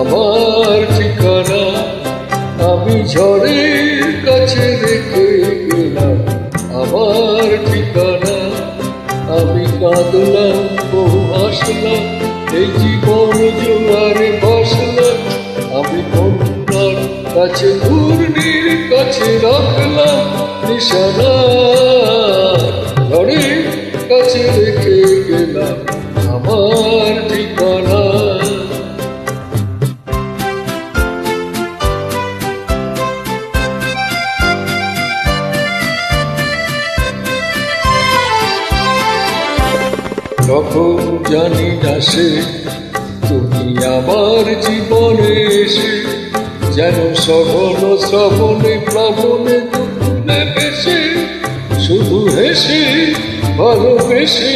আমার ঠিকানা আমি ঝড়ের কাছে রেখে গেলাম। আমার ঠিকানা আমি কাঁদলাম, বহু হাসলাম, এই জীবন জোয়ারে ভাসলাম। আমি কন্যার কাছে, ঘূর্ণির কাছে রাখলাম নিশানা। তখন জানি না সে তুমি আমার জীবনে এসে যেন সঘন শ্রবণে প্লাবনে বেশে শুধু হেসে, ভালোবেসে।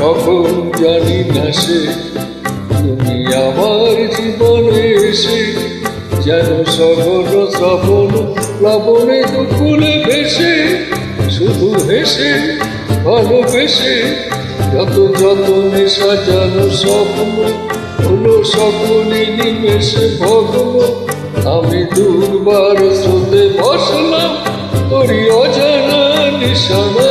তখন জানি না সে, তুমি আমার জীবনে এসে যেন সঘন শ্রবণ প্লাবনে দুকুলে ভেসে শুধু হেসে ভালোবেসে যত যতনে সাজানো স্বপ্ন হলো সকলে নিমেষে ভগ্ন। আমি দুর্বার স্রোতে বসলাম, তোরই অজানা নিশানা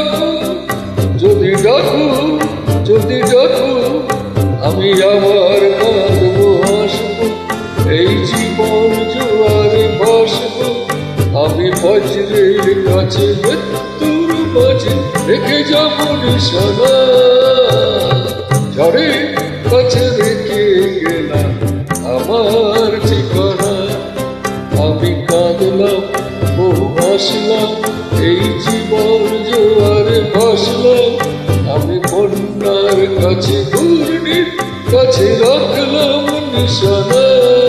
যদি যদি ডাকু আমি আবার কাঁদবো হাসবো এই জীবন জোয়ারে ভাসবো আমি বজ্রের কাছে মৃত্যুর মাঝে রেখে যাব নিশানা ঝড়ে কাছে রেখে গেলাম আমার ঠিকানা আমি কাঁদলাম বহু হাসলাম, এই জীবন কাছে ঘূর্ণির কাছে রাখলাম নিশানা।